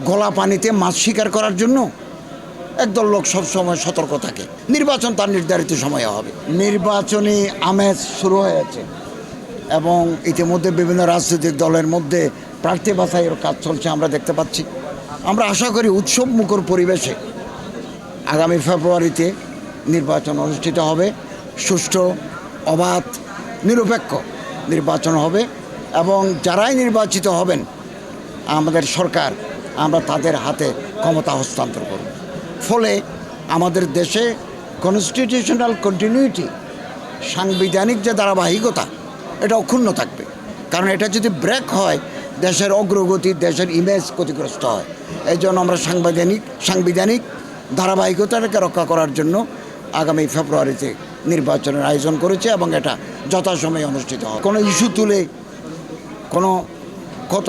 গলা পানিতে মাছ শিকার করার জন্য একদল লোক সবসময় সতর্ক থাকে। নির্বাচন তার নির্ধারিত সময়ে হবে। নির্বাচনী আমেজ শুরু হয়েছে এবং ইতিমধ্যে বিভিন্ন রাজনৈতিক দলের মধ্যে প্রার্থী বাছাইয়ের কাজ চলছে আমরা দেখতে পাচ্ছি। আমরা আশা করি উৎসব মুখর পরিবেশে আগামী ফেব্রুয়ারিতে নির্বাচন অনুষ্ঠিত হবে। সুষ্ঠু, অবাধ, নিরপেক্ষ নির্বাচন হবে এবং যারাই নির্বাচিত হবেন, আমাদের সরকার আমরা তাদের হাতে ক্ষমতা হস্তান্তর করব। ফলে আমাদের দেশে কনস্টিটিউশনাল কন্টিনিউটি সাংবিধানিক যে ধারাবাহিকতা এটা অক্ষুণ্ণ থাকবে। কারণ এটা যদি ব্রেক হয়, দেশের অগ্রগতি, দেশের ইমেজ ক্ষতিগ্রস্ত হয়। এই জন্য আমরা সাংবিধানিক সাংবিধানিক ধারাবাহিকতাটাকে রক্ষা করার জন্য আগামী ফেব্রুয়ারিতে নির্বাচনের আয়োজন করেছে এবং এটা যথাসময়ে অনুষ্ঠিত হয় কোনো ইস্যু তুলে কোনো কত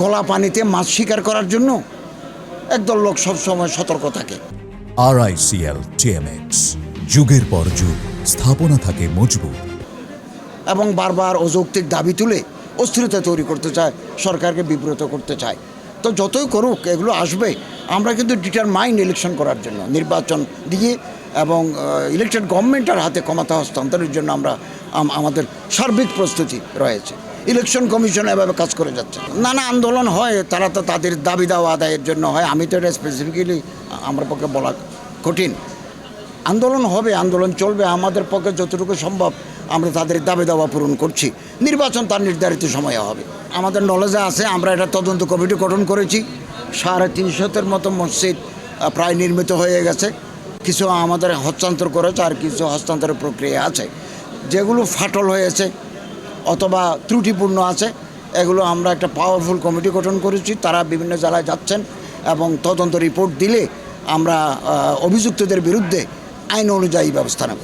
গলা পানিতে মাছ শিকার করার জন্য একদল লোক সবসময় সতর্ক থাকে। আরআইসিএল টিএমএক্স যুগের পর যুগ স্থাপনা থাকে মজবুত। এবং বারবার অযৌক্তিক দাবি তুলে অস্থিরতা তৈরি করতে চায় সরকারকে বিব্রত করতে চায়। তো যতই করুক এগুলো আসবে আমরা কিন্তু ডিটারমাইন্ড ইলেকশন করার জন্য নির্বাচন দিয়ে এবং ইলেকটেড গভর্নমেন্টের হাতে ক্ষমতা হস্তান্তরের জন্য আমরা আমাদের সার্বিক প্রস্তুতি রয়েছে। ইলেকশন কমিশন এভাবে কাজ করে যাচ্ছে। নানা আন্দোলন হয়, তারা তো তাদের দাবি দাওয়া আদায়ের জন্য হয়। আমি তো এটা স্পেসিফিক্যালি আমার পক্ষে বলা কঠিন। আন্দোলন হবে, আন্দোলন চলবে, আমাদের পক্ষে যতটুকু সম্ভব আমরা তাদের দাবি দাওয়া পূরণ করছি। নির্বাচন তার নির্ধারিত সময়ে হবে। আমাদের নলেজে আছে, আমরা এটা তদন্ত কমিটি গঠন করেছি। সাড়ে তিনশোতের মতো মসজিদ প্রায় নির্মিত হয়ে গেছে। কিছু আমাদের হস্তান্তর করেছে আর কিছু হস্তান্তরের প্রক্রিয়া আছে। যেগুলো ফাটল হয়েছে অথবা ত্রুটিপূর্ণ আছে, এগুলো আমরা একটা পাওয়ারফুল কমিটি গঠন করেছি, তারা বিভিন্ন জেলায় যাচ্ছেন এবং তদন্ত রিপোর্ট দিলে আমরা অভিযুক্তদের বিরুদ্ধে আইন অনুযায়ী ব্যবস্থা নেব।